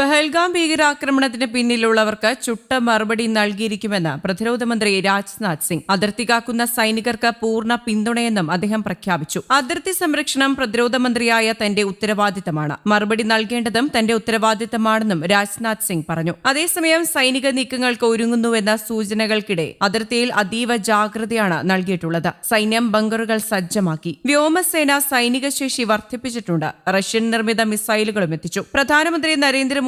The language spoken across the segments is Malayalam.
പെഹൽഗാം ഭീകരാക്രമണത്തിന് പിന്നിലുള്ളവർക്ക് ചുട്ട മറുപടി നൽകിയിരിക്കുമെന്ന് പ്രതിരോധ മന്ത്രി രാജ്നാഥ് സിംഗ്. അതിർത്തി കാക്കുന്ന സൈനികർക്ക് പൂർണ പിന്തുണയെന്നും അദ്ദേഹം പ്രഖ്യാപിച്ചു. അതിർത്തി സംരക്ഷണം പ്രതിരോധ മന്ത്രിയായ തന്റെ ഉത്തരവാദിത്തമാണ്. മറുപടി നൽകേണ്ടതും തന്റെ ഉത്തരവാദിത്തമാണെന്നും രാജ്നാഥ് സിംഗ് പറഞ്ഞു. അതേസമയം സൈനിക നീക്കങ്ങൾക്ക് ഒരുങ്ങുന്നുവെന്ന സൂചനകൾക്കിടെ അതിർത്തിയിൽ അതീവ ജാഗ്രതയാണ് നൽകിയിട്ടുള്ളത്. സൈന്യം ബങ്കറുകൾ സജ്ജമാക്കി. വ്യോമസേന സൈനിക ശേഷി വർദ്ധിപ്പിച്ചിട്ടുണ്ട്. റഷ്യൻ നിർമ്മിത മിസൈലുകളും എത്തിച്ചു. പ്രധാനമന്ത്രി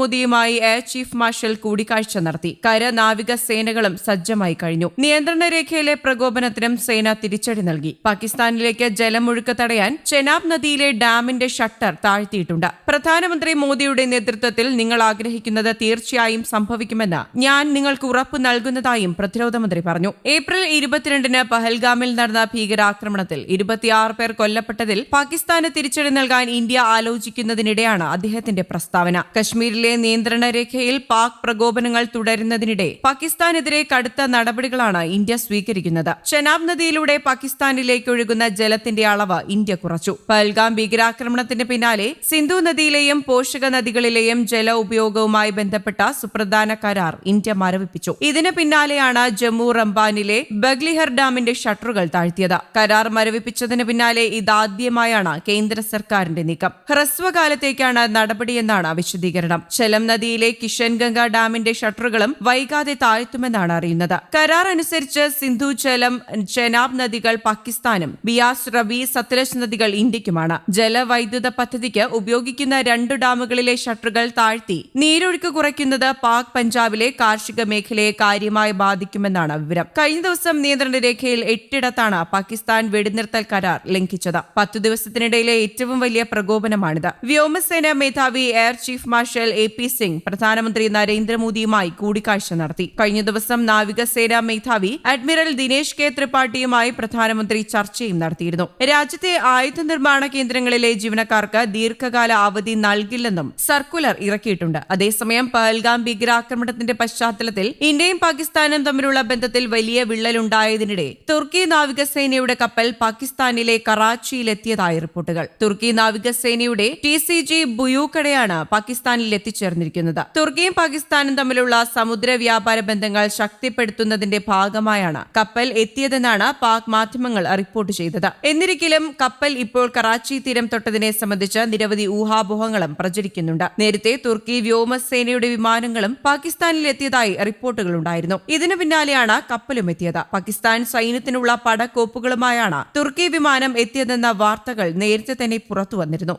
നരേന്ദ്രമോദിയുമായി എയർ ചീഫ് മാർഷൽ കൂടിക്കാഴ്ച നടത്തി. കര നാവിക സേനകളും സജ്ജമായി കഴിഞ്ഞു. നിയന്ത്രണ രേഖയിലെ പ്രകോപനത്തിനും സേന തിരിച്ചടി നൽകി. പാകിസ്ഥാനിലേക്ക് ജലമൊഴുക്ക് തടയാൻ ചെനാബ് നദിയിലെ ഡാമിന്റെ ഷട്ടർ താഴ്ത്തിയിട്ടുണ്ട്. പ്രധാനമന്ത്രി മോദിയുടെ നേതൃത്വത്തിൽ നിങ്ങൾ ആഗ്രഹിക്കുന്നത് തീർച്ചയായും സംഭവിക്കുമെന്ന് ഞാൻ നിങ്ങൾക്ക് ഉറപ്പ് നൽകുന്നതായും പ്രതിരോധ മന്ത്രി പറഞ്ഞു. ഏപ്രിൽ ഇരുപത്തിരണ്ടിന് പഹൽഗാമിൽ നടന്ന ഭീകരാക്രമണത്തിൽ ഇരുപത്തിയാറ് പേർ കൊല്ലപ്പെട്ടതിൽ പാകിസ്ഥാന് തിരിച്ചടി നൽകാൻ ഇന്ത്യ ആലോചിക്കുന്നതിനിടെയാണ് അദ്ദേഹത്തിന്റെ പ്രസ്താവന. കശ്മീരിലെ നിയന്ത്രണ രേഖയിൽ പാക് പ്രകോപനങ്ങൾ തുടരുന്നതിനിടെ പാകിസ്ഥാനെതിരെ കടുത്ത നടപടികളാണ് ഇന്ത്യ സ്വീകരിക്കുന്നത്. ചെനാബ് നദിയിലൂടെ പാകിസ്ഥാനിലേക്ക് ഒഴുകുന്ന ജലത്തിന്റെ അളവ് ഇന്ത്യ കുറച്ചു. പൽഗാം ഭീകരാക്രമണത്തിന് പിന്നാലെ സിന്ധു നദിയിലെയും പോഷക നദികളിലെയും ജല ഉപയോഗവുമായി ബന്ധപ്പെട്ട സുപ്രധാന കരാർ ഇന്ത്യ മരവിപ്പിച്ചു. ഇതിന് പിന്നാലെയാണ് ജമ്മു റംബാനിലെ ബഗ്ലിഹർ ഡാമിന്റെ ഷട്ടറുകൾ താഴ്ത്തിയത്. കരാർ മരവിപ്പിച്ചതിന് പിന്നാലെ ഇതാദ്യമായാണ് കേന്ദ്ര സർക്കാരിന്റെ നീക്കം. ഹ്രസ്വകാലത്തേക്കാണ് നടപടിയെന്നാണ് വിശദീകരണം. ചെലം നദിയിലെ കിഷൻഗംഗ ഡാമിന്റെ ഷട്ടറുകളും വൈകാതെ താഴ്ത്തുമെന്നാണ് അറിയുന്നത്. കരാർ അനുസരിച്ച് സിന്ധു ചെലം ചെനാബ് നദികൾ പാകിസ്ഥാനും ബിയാസ് റബി സത്ലജ് നദികൾ ഇന്ത്യക്കുമാണ്. ജലവൈദ്യുത പദ്ധതിക്ക് ഉപയോഗിക്കുന്ന രണ്ട് ഡാമുകളിലെ ഷട്ടറുകൾ താഴ്ത്തി നീരൊഴുക്ക് കുറയ്ക്കുന്നത് പാക് പഞ്ചാബിലെ കാർഷിക മേഖലയെ കാര്യമായി ബാധിക്കുമെന്നാണ് വിവരം. കഴിഞ്ഞ ദിവസം നിയന്ത്രണ രേഖയിൽ എട്ടിടത്താണ് പാകിസ്ഥാൻ വെടിനിർത്തൽ കരാർ ലംഘിച്ചത്. പത്തു ദിവസത്തിനിടയിലെ ഏറ്റവും വലിയ പ്രകോപനമാണിത്. വ്യോമസേന മേധാവി air chief marshal P Singh പ്രധാനമന്ത്രി നരേന്ദ്രമോദിയുമായി കൂടിക്കാഴ്ച നടത്തി. കഴിഞ്ഞ ദിവസം നാവികസേനാ മേധാവി അഡ്മിറൽ ദിനേശ് കെ ത്രിപാഠിയുമായി പ്രധാനമന്ത്രി ചർച്ചയും നടത്തിയിരുന്നു. രാജ്യത്തെ ആയുധ നിർമ്മാണ കേന്ദ്രങ്ങളിലെ ജീവനക്കാർക്ക് ദീർഘകാല അവധി നൽകില്ലെന്നും സർക്കുലർ ഇറക്കിയിട്ടുണ്ട്. അതേസമയം പഹൽഗാം ഭീകരാക്രമണത്തിന്റെ പശ്ചാത്തലത്തിൽ ഇന്ത്യയും പാകിസ്ഥാനും തമ്മിലുള്ള ബന്ധത്തിൽ വലിയ വിള്ളലുണ്ടായതിനിടെ തുർക്കി നാവികസേനയുടെ കപ്പൽ പാകിസ്ഥാനിലെ കറാച്ചിയിലെത്തിയതായി റിപ്പോർട്ടുകൾ. തുർക്കി നാവികസേനയുടെ ടി സി ജി ബുയൂക്കടയാണ് പാകിസ്ഥാനിൽ എത്തിച്ചേർന്നിരിക്കുന്നത് തുർക്കിയും പാകിസ്ഥാനും തമ്മിലുള്ള സമുദ്ര വ്യാപാര ബന്ധങ്ങൾ ശക്തിപ്പെടുത്തുന്നതിന്റെ ഭാഗമായാണ് കപ്പൽ എത്തിയതെന്നാണ് പാക് മാധ്യമങ്ങൾ റിപ്പോർട്ട് ചെയ്തത്. എന്നിരിക്കലും കപ്പൽ ഇപ്പോൾ കറാച്ചി തീരം തൊട്ടതിനെ സംബന്ധിച്ച് നിരവധി ഊഹാപോഹങ്ങളും പ്രചരിക്കുന്നുണ്ട്. നേരത്തെ തുർക്കി വ്യോമസേനയുടെ വിമാനങ്ങളും പാകിസ്ഥാനിൽ എത്തിയതായി റിപ്പോർട്ടുകളുണ്ടായിരുന്നു ഇതിനു പിന്നാലെയാണ് കപ്പലും എത്തിയത്. പാകിസ്ഥാൻ സൈന്യത്തിനുള്ള പടക്കോപ്പുകളുമായാണ് തുർക്കി വിമാനം എത്തിയതെന്ന വാർത്തകൾ നേരത്തെ തന്നെ പുറത്തു വന്നിരുന്നു.